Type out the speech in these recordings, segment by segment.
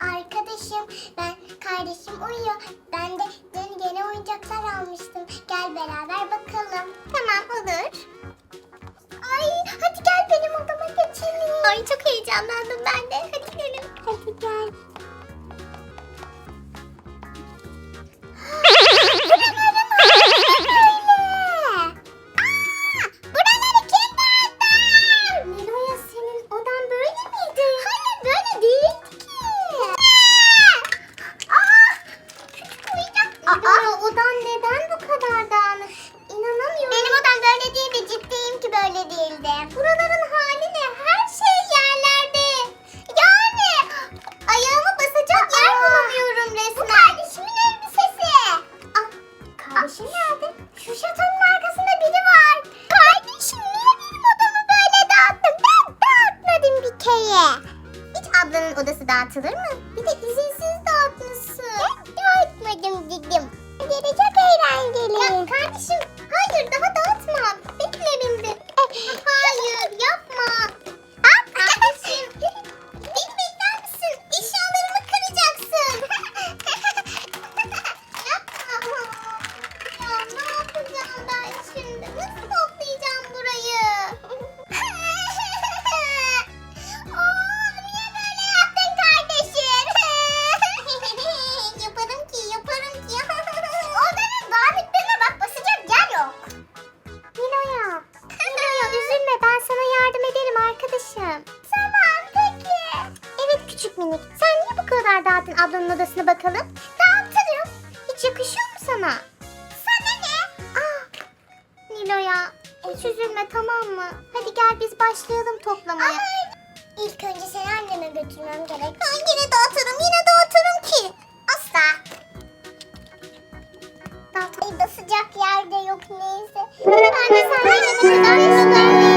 Arkadaşım ben kardeşim uyuyor. Ben de dün yeni oyuncaklar almıştım. Gel beraber bakalım. Tamam Değildi. Buraların hali ne? Her şey yerlerde. Yani ayağımı basacak yer bulamıyorum resmen. Bu kardeşimin elbisesi. Aa, kardeşim nerede? Şu şatonun arkasında biri var. Kardeşim niye benim odamı böyle dağıttın? Ben dağıtmadım bir kere. Hiç ablanın odası dağıtılır mı? Bir de izinsiz küçük minik, sen niye bu kadar dağıttın ablanın odasına bakalım? Dağıtırım. Hiç yakışıyor mu sana? Sana ne? Aa, Nilo'ya, hiç üzülme tamam mı? Hadi gel biz başlayalım toplamaya. İlk önce seni anneme götürmem gerek. Ben yine dağıtırım, yine dağıtırım ki. Asla. Ay basacak yerde yok neyse. Ben de kadar yaşlanmayı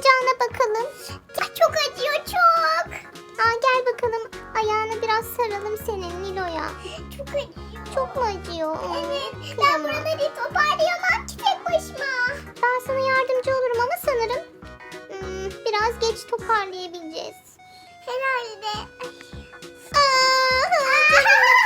bacağına bakalım. Çok acıyor çok. Aa, gel bakalım ayağını biraz saralım senin Nilo'ya. Çok acıyor. Çok mu acıyor? Evet. Ben buraları toparlayamam ki tek başıma. Ben sana yardımcı olurum ama sanırım hmm, biraz geç toparlayabileceğiz. Herhalde. Aa,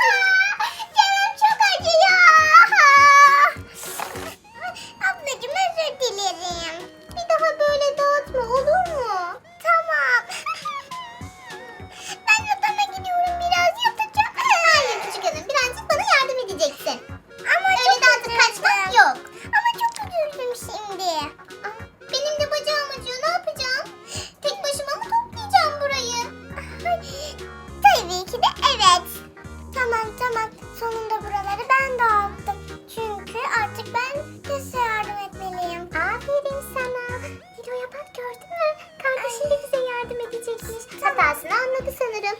Hatasını anladı sanırım.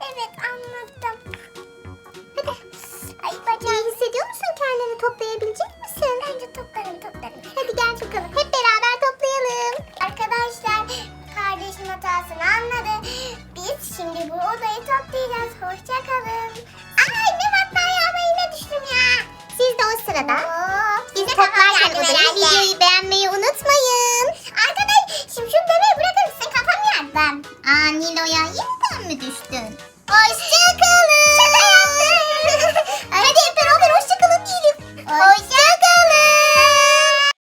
Evet anladım. Hadi. Ay bacağım. İyi hissediyor musun kendini? Toplayabilecek Hoşçakalın.